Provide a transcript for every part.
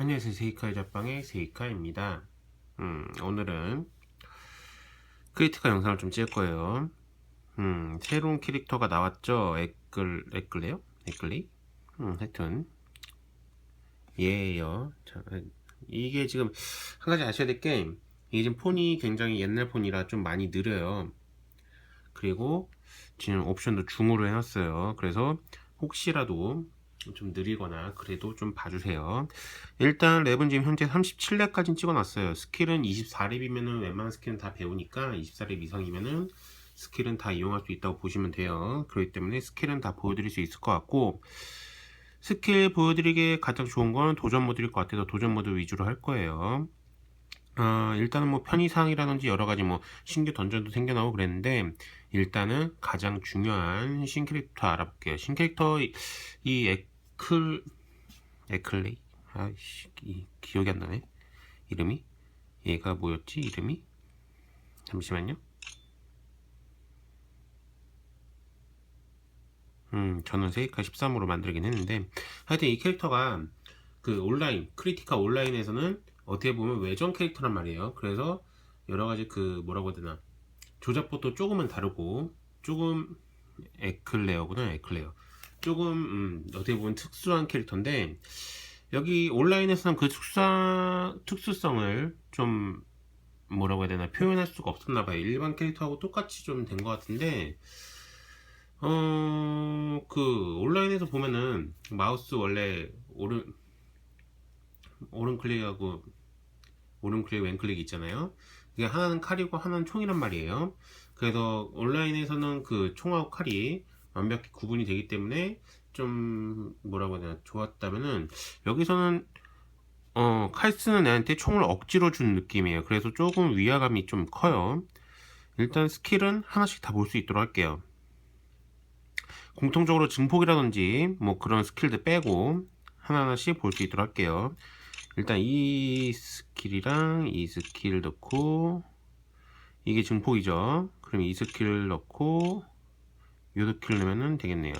안녕하세요. 세이카의 잡방의 세이카입니다. 음, 오늘은 크리티카 영상을 좀 찍을 거예요. 음, 새로운 캐릭터가 나왔죠? 에클, 에클레요? 에클레이? 음, 하여튼. 얘예요. 자, 이게 지금 한 가지 아셔야 될 게 이게 지금 폰이 굉장히 옛날 폰이라 좀 많이 느려요. 그리고 지금 옵션도 중으로 해놨어요. 그래서 혹시라도 좀 느리거나 그래도 좀 봐주세요. 일단 랩은 지금 현재 37렙까지 찍어놨어요. 스킬은 24렙이면은 웬만한 스킬은 다 배우니까 24렙 이상이면은 스킬은 다 이용할 수 있다고 보시면 돼요. 그렇기 때문에 스킬은 다 보여드릴 수 있을 것 같고 스킬 보여드리기에 가장 좋은 건 도전 모드일 것 같아서 도전 모드 위주로 할 거예요. 어, 일단은 뭐 편의사항이라든지 여러 가지 뭐 신규 던전도 생겨나고 그랬는데 일단은 가장 중요한 신캐릭터 알아볼게요. 신캐릭터 이, 이 에클 에클레이? 아이씨 이, 기억이 안 나네. 이름이? 얘가 뭐였지 이름이? 잠시만요. 음 저는 세이카 13으로 만들긴 했는데 하여튼 이 캐릭터가 그 온라인 크리티카 온라인에서는 어떻게 보면 외전 캐릭터란 말이에요. 그래서 여러 가지 그 뭐라고 해야 되나 조작법도 조금은 다르고 조금 에클레어구나 에클레어 조금 음, 어떻게 보면 특수한 캐릭터인데 여기 온라인에서는 그 특수한, 특수성을 좀 뭐라고 해야 되나 표현할 수가 없었나 봐요. 일반 캐릭터하고 똑같이 좀 된 것 같은데 어, 그 온라인에서 보면은 마우스 원래 오른 오른 클릭하고 오른 클릭 왼 클릭 있잖아요. 이게 하나는 칼이고 하나는 총이란 말이에요. 그래서 온라인에서는 그 총하고 칼이 완벽히 구분이 되기 때문에 좀 뭐라고 해야 되나 좋았다면은 여기서는 어, 칼 쓰는 애한테 총을 억지로 준 느낌이에요. 그래서 조금 위화감이 좀 커요. 일단 스킬은 하나씩 다 볼 수 있도록 할게요. 공통적으로 증폭이라든지 뭐 그런 스킬들 빼고 하나하나씩 볼 수 있도록 할게요. 일단 이 스킬이랑 이 스킬 넣고 이게 증폭이죠. 그럼 이 스킬을 넣고 요 스킬 넣으면 되겠네요.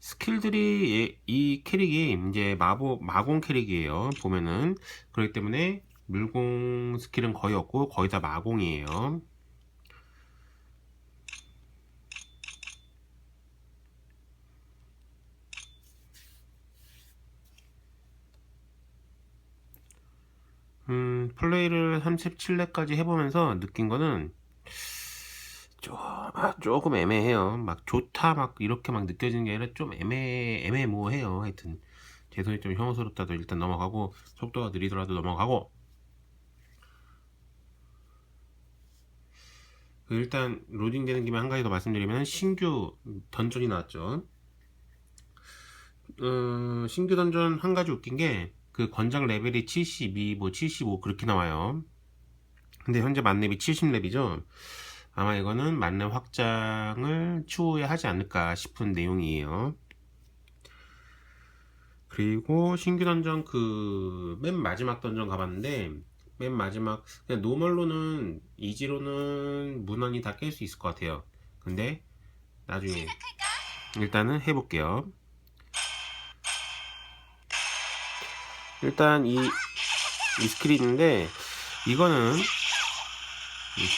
스킬들이 이 캐릭이 이제 마법 마공 캐릭이에요 보면은. 그렇기 때문에 물공 스킬은 거의 없고 거의 다 마공이에요 음, 플레이를 37렙까지 해보면서 느낀 거는 좀, 아, 조금 애매해요. 막 좋다 막 이렇게 막 느껴지는 게 아니라 좀 애매 애매모호해요. 하여튼 제 손이 좀 혐오스럽다도 일단 넘어가고 속도가 느리더라도 넘어가고 그 일단 로딩 되는 김에 한 가지 더 말씀드리면 신규 던전이 나왔죠. 어, 신규 던전 한 가지 웃긴 게 그 권장 레벨이 72, 뭐 75 그렇게 나와요. 근데 현재 만렙이 70렙이죠. 아마 이거는 만렙 확장을 추후에 하지 않을까 싶은 내용이에요. 그리고 신규 던전 그 맨 마지막 던전 가봤는데 맨 마지막 그냥 노멀로는 이지로는 무난히 다 깰 수 있을 것 같아요. 근데 나중에 일단은 해볼게요. 일단 이, 이 있는데 이거는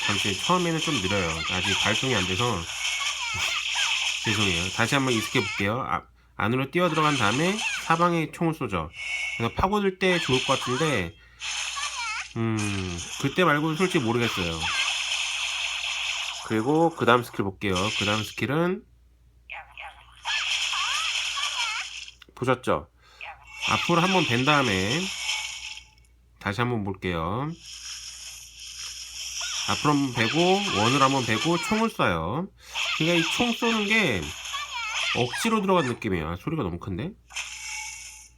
잠시 처음에는 좀 느려요. 아직 발동이 안 돼서. 죄송해요. 다시 한번 이 스킬 볼게요. 아, 안으로 뛰어 들어간 다음에 사방에 총을 쏘죠. 그래서 파고들 때 좋을 것 같은데 음 그때 말고는 솔직히 모르겠어요. 그리고 그 다음 스킬 볼게요. 그 다음 스킬은 보셨죠 앞으로 한번 벤 다음에 다시 한번 볼게요. 앞으로 한번 베고 원을 한번 베고 총을 쏴요. 그러니까 이 총 쏘는 게 억지로 들어간 느낌이에요. 소리가 너무 큰데?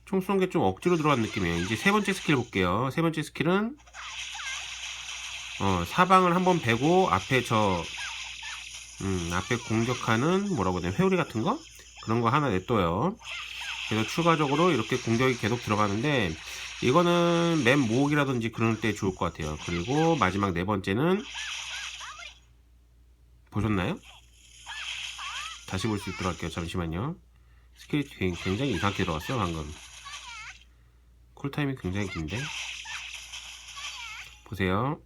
총 쏘는 게 좀 억지로 들어간 느낌이에요. 이제 세 번째 스킬 볼게요. 세 번째 스킬은 어, 사방을 한번 베고 앞에 저 음, 앞에 공격하는 뭐라고 해야 되나 회오리 같은 거? 그런 거 하나 냅둬요. 그래서 추가적으로 이렇게 공격이 계속 들어가는데 이거는 맨 모으기라든지 그럴 때 좋을 것 같아요. 그리고 마지막 네 번째는 보셨나요? 다시 볼 수 있도록 할게요. 잠시만요. 스킬이 굉- 굉장히 이상하게 들어갔어요 방금. 쿨타임이 굉장히 긴데? 보세요.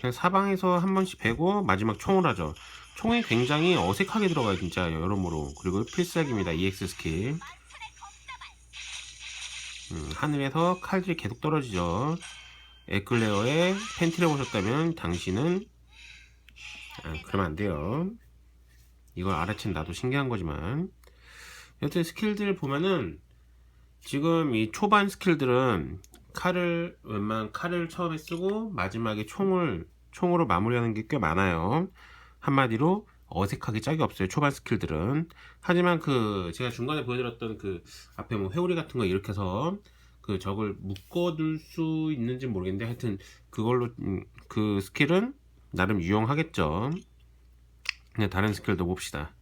그냥 사방에서 한 번씩 베고 마지막 총을 하죠 총이 굉장히 어색하게 들어가요 진짜 여러모로. 그리고 필살기입니다 EX 스킬. 음, 하늘에서 칼들이 계속 떨어지죠. 에클레어의 팬티를 보셨다면 당신은 아, 그러면 안 돼요. 이걸 알아챈 나도 신기한 거지만. 여튼 스킬들 보면은 지금 이 초반 스킬들은 칼을 웬만한 칼을 처음에 쓰고 마지막에 총을 총으로 마무리하는 게 꽤 많아요 한마디로 어색하게 짝이 없어요 초반 스킬들은. 하지만 그 제가 중간에 보여드렸던 그 앞에 뭐 회오리 같은 거 이렇게 해서 그 적을 묶어둘 수 있는지 모르겠는데 하여튼 그걸로 음, 그 스킬은 나름 유용하겠죠. 그냥 다른 스킬도 봅시다.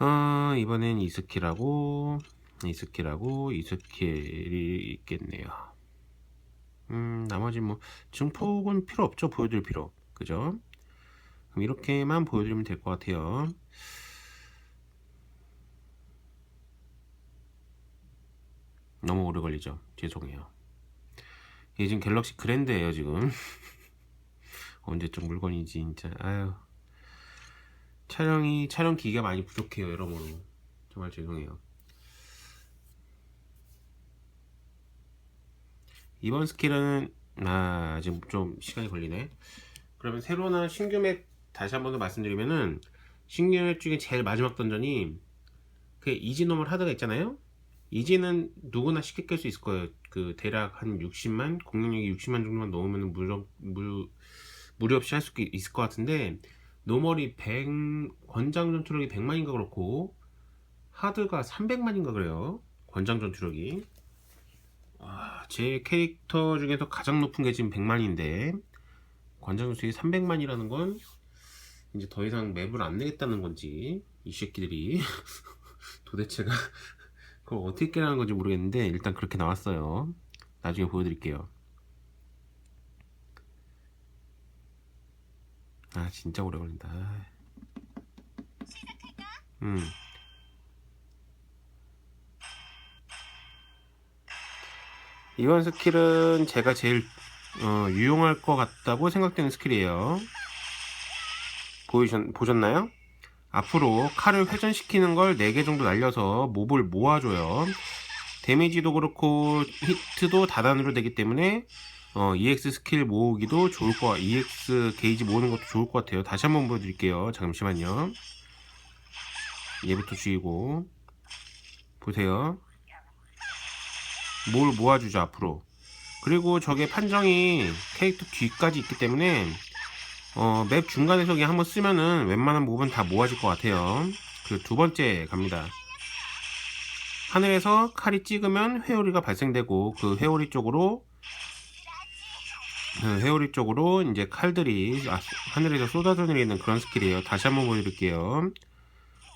어, 이번엔 이 스킬하고 이 스킬하고 이 스킬이 있겠네요. 음 나머지 뭐 증폭은 필요 없죠 보여드릴 필요. 그죠 이렇게만 보여드리면 될 것 같아요. 너무 오래 걸리죠? 죄송해요. 이게 지금 갤럭시 그랜드예요 지금. 언제적 물건이지 진짜. 아유. 촬영이 촬영 기계가 많이 부족해요 여러모로. 정말 죄송해요. 이번 스킬은 아 지금 좀 시간이 걸리네. 그러면 새로 나온 신규 맵 다시 한 번 더 말씀드리면은 신규 맵 중에 제일 마지막 던전이 그 이지 노멀 하드가 있잖아요? 이지는 누구나 쉽게 깰 수 있을 거예요. 그 대략 한 60만 공격력이 60만 정도만 넣으면 무료 무료 무료 없이 할 수 있을 것 같은데 노멀이 100 권장 전투력이 100만인가 그렇고 하드가 300만인가 그래요. 권장 전투력이. 아, 제 캐릭터 중에서 가장 높은 게 지금 100만인데 권장 전투력이 300만이라는 건 이제 더 이상 맵을 안 내겠다는 건지 이 새끼들이. 도대체가 그걸 어떻게 깨라는 건지 모르겠는데 일단 그렇게 나왔어요. 나중에 보여드릴게요. 아 진짜 오래 걸린다. 음. 이번 스킬은 제가 제일 어, 유용할 것 같다고 생각되는 스킬이에요 보이셨, 보셨나요? 앞으로 칼을 회전시키는 걸 4개 정도 날려서 몹을 모아줘요. 데미지도 그렇고 히트도 다단으로 되기 때문에 어, EX 스킬 모으기도 좋을 것 같아요. EX 게이지 모으는 것도 좋을 것 같아요. 다시 한번 보여드릴게요. 잠시만요. 얘부터 죽이고 보세요. 뭘 모아주죠 앞으로. 그리고 저게 판정이 캐릭터 뒤까지 있기 때문에 어, 맵 중간에서 그냥 한번 쓰면은 웬만한 몹은 다 모아질 것 같아요. 그 두 번째 갑니다. 하늘에서 칼이 찍으면 회오리가 발생되고 그 회오리 쪽으로 그 회오리 쪽으로 이제 칼들이 아, 하늘에서 쏟아져 내리는 그런 스킬이에요. 다시 한번 보여드릴게요.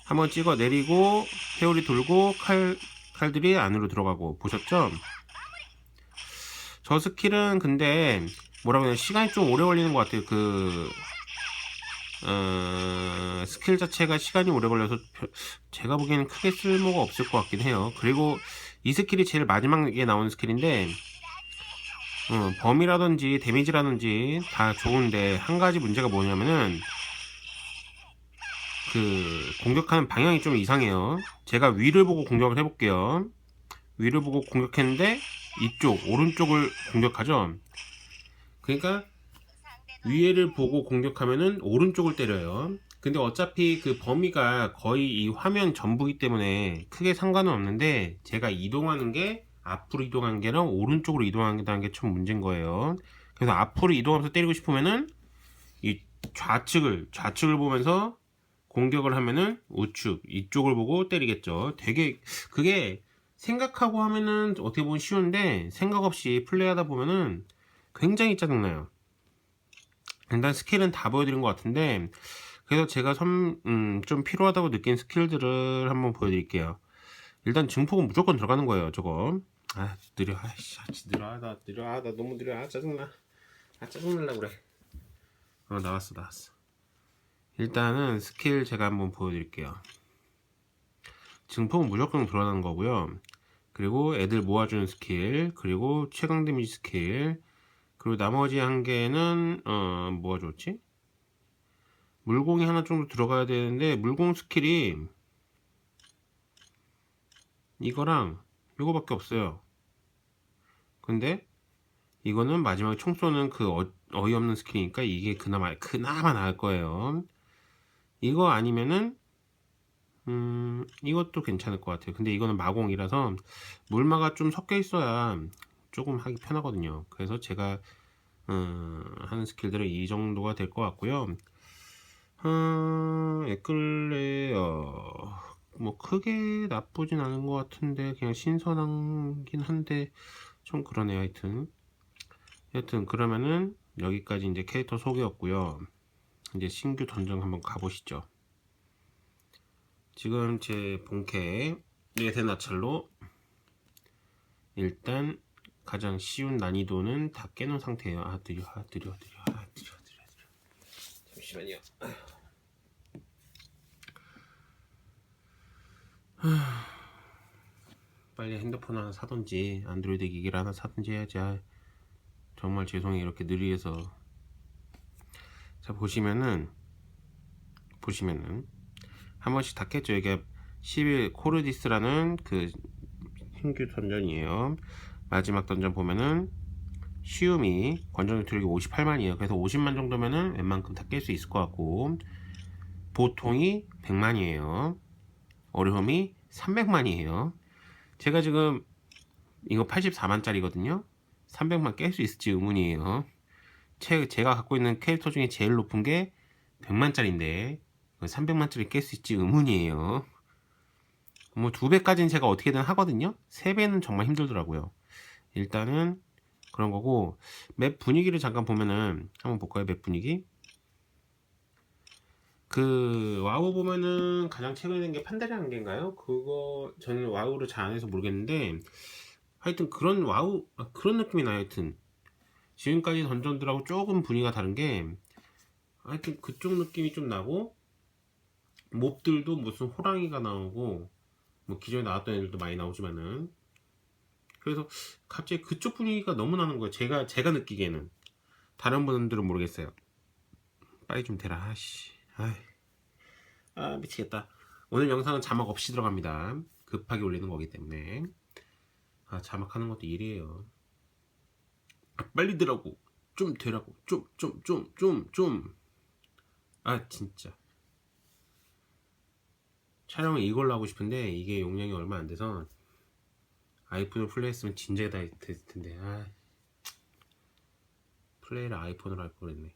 한번 찍어 내리고 회오리 돌고 칼 칼들이 안으로 들어가고 보셨죠? 저 스킬은 근데 뭐라고 해야 시간이 좀 오래 걸리는 것 같아요. 그 어, 스킬 자체가 시간이 오래 걸려서 별- 제가 보기에는 크게 쓸모가 없을 것 같긴 해요. 그리고 이 스킬이 제일 마지막에 나오는 스킬인데 어, 범위라든지 데미지라든지 다 좋은데 한 가지 문제가 뭐냐면은 그 공격하는 방향이 좀 이상해요. 제가 위를 보고 공격을 해볼게요. 위를 보고 공격했는데 이쪽 오른쪽을 공격하죠. 그러니까 위에를 보고 공격하면은 오른쪽을 때려요. 근데 어차피 그 범위가 거의 이 화면 전부이기 때문에 크게 상관은 없는데 제가 이동하는 게 앞으로 이동하는 게랑 오른쪽으로 이동하는 게좀 문제인 거예요. 그래서 앞으로 이동하면서 때리고 싶으면은 이 좌측을 좌측을 보면서 공격을 하면은 우측 이쪽을 보고 때리겠죠. 되게 그게 생각하고 하면은 어떻게 보면 쉬운데 생각 없이 플레이하다 보면은 굉장히 짜증나요. 일단 스킬은 다 보여드린 것 같은데 그래서 제가 선, 음, 좀 필요하다고 느낀 스킬들을 한번 보여드릴게요. 일단 증폭은 무조건 들어가는 거예요. 저거. 아 느려. 아이씨 아, 느려. 아, 나 느려. 아, 나 너무 느려. 아 짜증나. 아 짜증날라 그래. 어 나왔어 나왔어. 일단은 스킬 제가 한번 보여드릴게요. 증폭은 무조건 드러나는 거고요. 그리고 애들 모아주는 스킬, 그리고 최강 데미지 스킬, 그리고 나머지 한 개는 어 뭐가 좋지? 물공이 하나 정도 들어가야 되는데 물공 스킬이 이거랑 이거밖에 없어요. 근데 이거는 마지막에 총 쏘는 그 어, 어이없는 스킬이니까 이게 그나마 그나마 나을 거예요. 이거 아니면은 음 이것도 괜찮을 것 같아요. 근데 이거는 마공이라서 물마가 좀 섞여 있어야 조금 하기 편하거든요. 그래서 제가 음, 하는 스킬들은 이 정도가 될 것 같고요. 음, 에클레 어 뭐 크게 나쁘진 않은 것 같은데 그냥 신선하긴 한데 좀 그러네요. 하여튼 여튼 그러면은 여기까지 이제 캐릭터 소개였고요. 이제 신규 던전 한번 가보시죠. 지금 제 본캐 네세나찰로 일단 가장 쉬운 난이도는 다 깨놓은 상태예요. 아 드려, 아 드려, 드려, 아 드려, 드려, 드려. 잠시만요. 하, 빨리 핸드폰 하나 사든지 안드로이드 기기를 하나 사든지 해야지. 아, 정말 죄송해요. 이렇게 느리해서. 자 보시면은 보시면은 한 번씩 다 깼죠. 이게 11 코르디스라는 그 신규 던전이에요. 마지막 던전 보면은 쉬움이 관전 트력이 58만이에요. 그래서 50만 정도면은 웬만큼 다 깰 수 있을 것 같고 보통이 100만이에요. 어려움이 300만이에요. 제가 지금 이거 84만짜리거든요. 300만 깰 수 있을지 의문이에요. 제, 제가 갖고 있는 캐릭터 중에 제일 높은 게 100만짜리인데 300만짜리 깰 수 있지 의문이에요. 뭐 두 배까지는 제가 어떻게든 하거든요. 세 배는 정말 힘들더라고요. 일단은 그런 거고 맵 분위기를 잠깐 보면은 한번 볼까요? 맵 분위기. 그 와우 보면은 가장 최근에 된게 판다리 한계인가요? 그거 저는 와우를 잘 안 해서 모르겠는데 하여튼 그런 와우 아, 그런 느낌이 나요. 하여튼 지금까지 던전들하고 조금 분위기가 다른 게 하여튼 그쪽 느낌이 좀 나고 몹들도 무슨 호랑이가 나오고 뭐 기존에 나왔던 애들도 많이 나오지만은 그래서 갑자기 그쪽 분위기가 너무 나는 거예요. 제가 제가 느끼기에는 다른 분들은 모르겠어요. 빨리 좀 대라. 아씨. 아 미치겠다. 오늘 영상은 자막 없이 들어갑니다. 급하게 올리는 거기 때문에. 아 자막하는 것도 일이에요. 아, 빨리 되라고. 좀 되라고. 좀 좀 좀 좀 좀. 아 진짜. 촬영을 이걸로 하고 싶은데 이게 용량이 얼마 안 돼서 아이폰을 플레이했으면 진작에 다 됐을 텐데. 아. 플레이를 아이폰으로 할 뻔했네.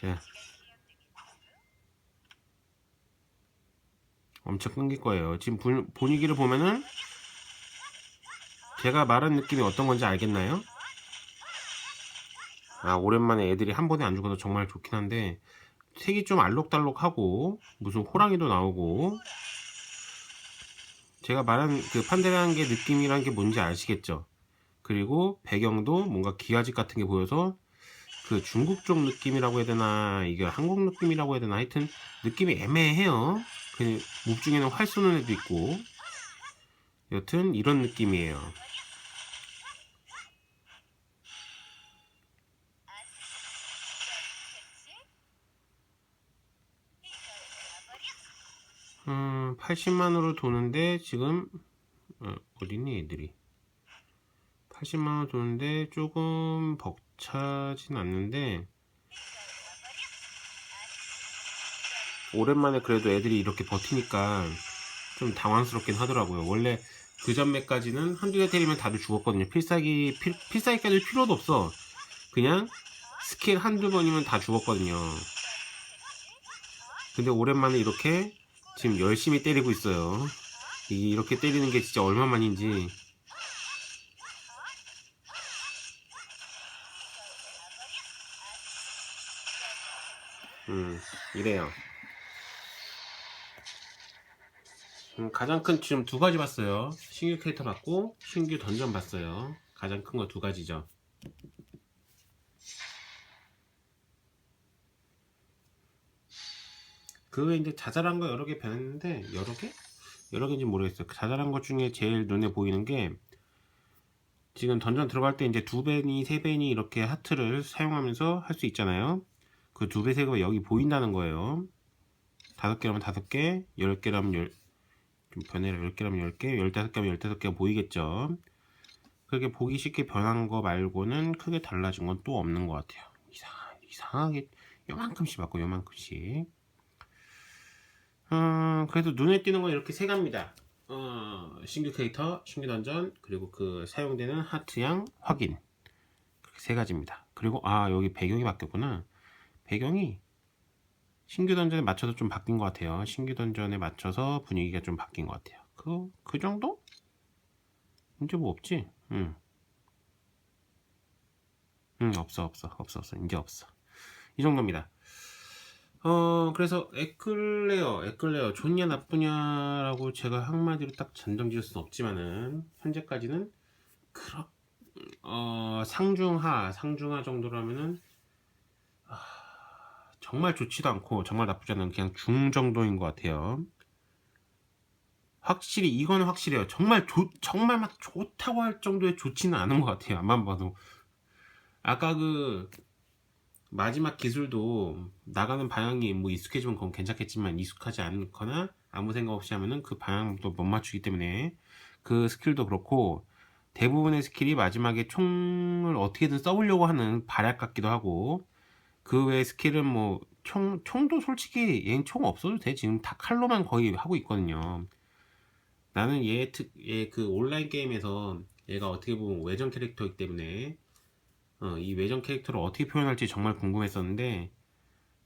자. 엄청 끊길 거예요. 지금 분, 분위기를 보면은 제가 말한 느낌이 어떤 건지 알겠나요? 아 오랜만에 애들이 한 번에 안 죽어서 정말 좋긴 한데 색이 좀 알록달록하고 무슨 호랑이도 나오고 제가 말한 그 판대라는 게 느낌이란 게 뭔지 아시겠죠? 그리고 배경도 뭔가 기와집 같은 게 보여서 그 중국 쪽 느낌이라고 해야 되나 이게 한국 느낌이라고 해야 되나 하여튼 느낌이 애매해요. 그 몹 중에는 활 쏘는 애도 있고 여튼 이런 느낌이에요. 음, 80만으로 도는데 지금 어, 어디니 애들이? 80만원 도는데 조금 벅차진 않는데 오랜만에 그래도 애들이 이렇게 버티니까 좀 당황스럽긴 하더라고요. 원래 그 전매까지는 한두 대 때리면 다들 죽었거든요. 필살기 필, 필살기까지 필요도 없어. 그냥 스킬 한두 번이면 다 죽었거든요. 근데 오랜만에 이렇게 지금 열심히 때리고 있어요. 이 이렇게 때리는 게 진짜 얼마만인지. 음, 이래요. 음, 가장 큰 지금 두 가지 봤어요. 신규 캐릭터 봤고 신규 던전 봤어요. 가장 큰 거 두 가지죠. 그 외에 이제 자잘한 거 여러 개 변했는데 여러 개? 여러 개인지 모르겠어요. 그 자잘한 것 중에 제일 눈에 보이는 게 지금 던전 들어갈 때 이제 두 배니 세 배니 이렇게 하트를 사용하면서 할 수 있잖아요. 그 두 배, 세 배가 여기 보인다는 거예요. 다섯 개라면 다섯 개, 열 개라면 열, 좀 변해라. 열 개라면 열 개, 열다섯 개라면 열다섯 개가 보이겠죠. 그렇게 보기 쉽게 변한 거 말고는 크게 달라진 건 또 없는 것 같아요. 이상, 이상하게 요만큼씩 바꿔, 요만큼씩. 음, 그래도 눈에 띄는 건 이렇게 세 가지입니다. 어, 신규 캐릭터, 신규 던전, 그리고 그 사용되는 하트양 확인. 그렇게 세 가지입니다. 그리고, 아, 여기 배경이 바뀌었구나. 배경이 신규 던전에 맞춰서 좀 바뀐 것 같아요. 신규 던전에 맞춰서 분위기가 좀 바뀐 것 같아요. 그, 그 정도? 이제 뭐 없지? 응. 응, 없어, 없어, 없어, 없어. 이제 없어. 이 정도입니다. 어, 그래서 에클레어, 에클레어, 좋냐, 나쁘냐라고 제가 한마디로 딱 전정 지을 수는 없지만은, 현재까지는, 그렇, 어, 상중하, 상중하 정도라면은, 아, 정말 좋지도 않고, 정말 나쁘지 않은 그냥 중 정도인 것 같아요. 확실히, 이거는 확실해요. 정말 좋, 정말 막 좋다고 할 정도의 좋지는 않은 것 같아요. 안만 봐도. 아까 그, 마지막 기술도 나가는 방향이 뭐 익숙해지면 그건 괜찮겠지만 익숙하지 않거나 아무 생각 없이 하면은 그 방향도 못 맞추기 때문에 그 스킬도 그렇고 대부분의 스킬이 마지막에 총을 어떻게든 써보려고 하는 발약 같기도 하고 그 외의 스킬은 뭐 총, 총도 솔직히 얘는 총 없어도 돼. 지금 다 칼로만 거의 하고 있거든요. 나는 얘, 특, 얘 그 온라인 게임에서 얘가 어떻게 보면 외전 캐릭터이기 때문에 어, 이 외전 캐릭터를 어떻게 표현할지 정말 궁금했었는데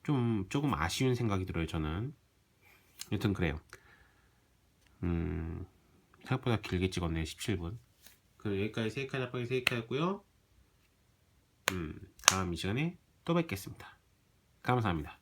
좀 조금 아쉬운 생각이 들어요 저는. 여튼 그래요. 음, 생각보다 길게 찍었네요 17분. 그 여기까지 세이카 잡박이 세이카였고요. 음, 다음 이 시간에 또 뵙겠습니다. 감사합니다